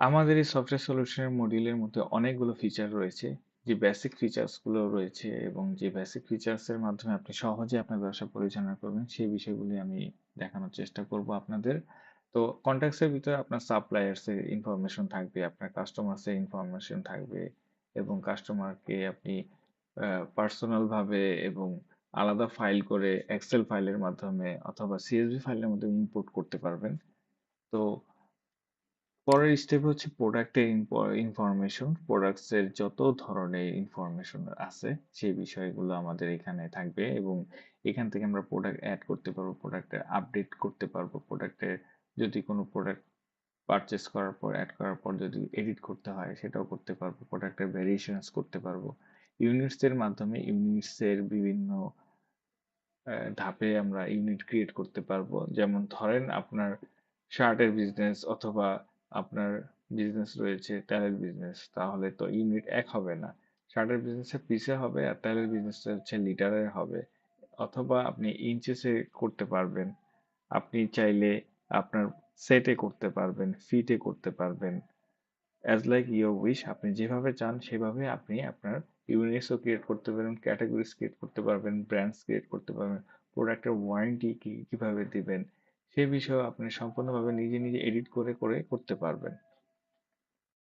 আমাদের এই সফটওয়্যার সলিউশনের মডিউলের মধ্যে অনেকগুলো ফিচার রয়েছে। যে বেসিক ফিচার্সগুলো রয়েছে এবং যে বেসিক ফিচার্স এর মাধ্যমে আপনি সহজে আপনার ব্যবসা পরিচালনা করবেন, সেই বিষয়গুলি আমি দেখানোর চেষ্টা করব আপনাদের। তো কনট্যাক্টস এর ভিতরে আপনার সাপ্লায়ার্সের ইনফরমেশন থাকবে, আপনার কাস্টমার্স এর ইনফরমেশন থাকবে এবং কাস্টমারকে আপনি পার্সোনালভাবে এবং আলাদা ফাইল করে এক্সেল ফাইলের মাধ্যমে অথবা সিএসভি ফাইলের মাধ্যমে ইম্পোর্ট করতে পারবেন। তো পরের স্টেপ হচ্ছে প্রোডাক্টের ইনফরমেশন প্রোডাক্টস এর যত ধরনের ইনফরমেশন আছে, সেই বিষয়গুলো আমাদের এখানে থাকবে এবং এখান থেকে আমরা প্রোডাক্ট অ্যাড করতে পারব প্রোডাক্টের আপডেট করতে পারব প্রোডাক্টের যদি কোনো প্রোডাক্ট পারচেস করার পর অ্যাড করার পর যদি এডিট করতে হয়, সেটাও করতে পারব প্রোডাক্টের ভেরিয়েশনস করতে পারব। ইউনিটস এর মাধ্যমে ইউনিটস এর বিভিন্ন ধাপে আমরা ইউনিট ক্রিয়েট করতে পারব। যেমন ধরেন আপনার শার্টের বিজনেস অথবা আপনার বিজনেস রয়েছে টাইলের বিজনেস তাহলে তো ইউনিট এক হবে না। শার্টের বিজনেসে পিসে হবে আর টাইলের বিজনেসটা হচ্ছে লিটারের হবে। অথবা আপনি ইঞ্চেসে করতে পারবেন। আপনি চাইলে আপনার সেটে করতে পারবেন ফিটে করতে পারবেন। অ্যাজ লাইক ইয়োর উইশ আপনি যেভাবে চান সেভাবে আপনি আপনার ইউনিটসও ক্রিয়েট করতে পারবেন ক্যাটাগরিজ ক্রিয়েট করতে পারবেন ব্র্যান্ডস ক্রিয়েট করতে পারবেন প্রোডাক্টের ওয়ারেন্টি কি, কীভাবে দিবেন সে বিষয়ে আপনি সম্পূর্ণভাবে নিজে নিজে এডিট করে করে করতে পারবেন।